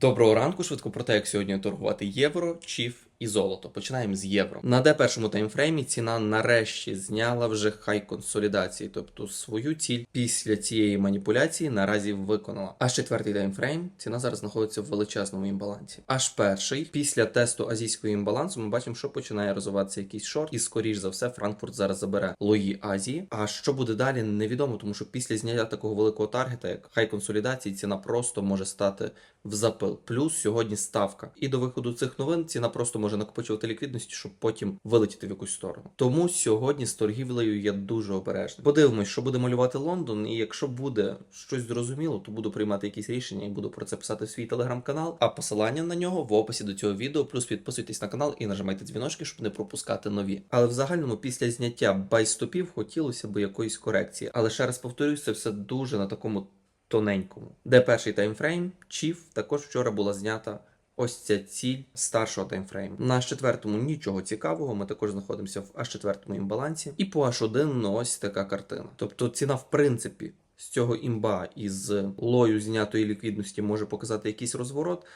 Доброго ранку, швидко про те, як сьогодні торгувати євро, чіф і золото. Починаємо з євро. На де першому таймфреймі ціна нарешті зняла вже хай консолідації, тобто свою ціль після цієї маніпуляції наразі виконала. Аж четвертий таймфрейм ціна зараз знаходиться в величезному імбалансі. Аж перший після тесту азійського імбалансу ми бачимо, що починає розвиватися якийсь шорт, і скоріш за все Франкфурт зараз забере лої Азії. А що буде далі, невідомо, тому що після зняття такого великого таргета, як хай консолідації, ціна просто може стати в запил. Плюс сьогодні ставка. І до виходу цих новин ціна просто може накопичувати ліквідності, щоб потім вилетіти в якусь сторону. Тому сьогодні з торгівлею я дуже обережний. Подивимось, що буде малювати Лондон, і якщо буде щось зрозуміло, то буду приймати якісь рішення і буду про це писати в свій телеграм-канал. А посилання на нього в описі до цього відео. Плюс підписуйтесь на канал і нажимайте дзвіночки, щоб не пропускати нові. Але в загальному після зняття байстопів хотілося б якоїсь корекції. Але ще раз повторюсь, це все дуже на такому тоненькому. Де перший таймфрейм, Чіф також вчора була знята. Ось ця ціль старшого таймфрейму. На четвертому нічого цікавого. Ми також знаходимося в аж четвертому імбалансі. І по H1 ну, ось така картина. Тобто ціна, в принципі, з цього імба із лою знятої ліквідності може показати якийсь розворот.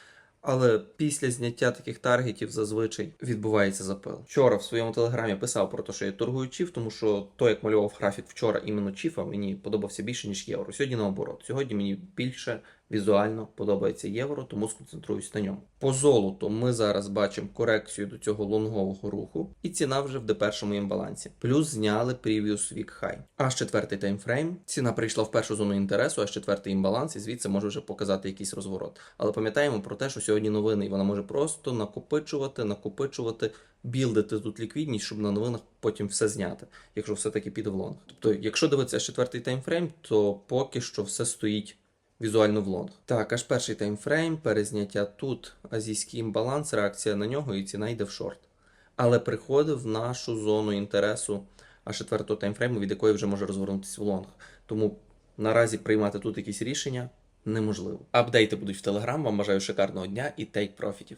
Але після зняття таких таргетів зазвичай відбувається запил. Вчора в своєму телеграмі писав про те, що я торгую чіф, тому що то, як малював графік вчора іменно чіфа, мені подобався більше, ніж євро. Сьогодні наоборот. Сьогодні мені більше візуально подобається євро, тому сконцентруюсь на ньому. По золоту ми зараз бачимо корекцію до цього лонгового руху, і ціна вже в депершому імбалансі. Плюс зняли previous week high. Аж четвертий таймфрейм. Ціна прийшла в першу зону інтересу, аж четвертий імбаланс, і звідси може вже показати якийсь розворот. Але пам'ятаємо про те, що сьогодні новини, і вона може просто накопичувати, накопичувати, білдити тут ліквідність, щоб на новинах потім все зняти, якщо все-таки піде в лонг. Тобто, якщо дивитися четвертий таймфрейм, то поки що все стоїть візуально в лонг. Так, аж перший таймфрейм, перезняття тут, азійський імбаланс, реакція на нього і ціна йде в шорт. Але приходив в нашу зону інтересу аж четвертого таймфрейму, від якої вже може розгорнутися в лонг. Тому наразі приймати тут якісь рішення неможливо. Апдейти будуть в Телеграм. Вам бажаю шикарного дня і тейк профітів.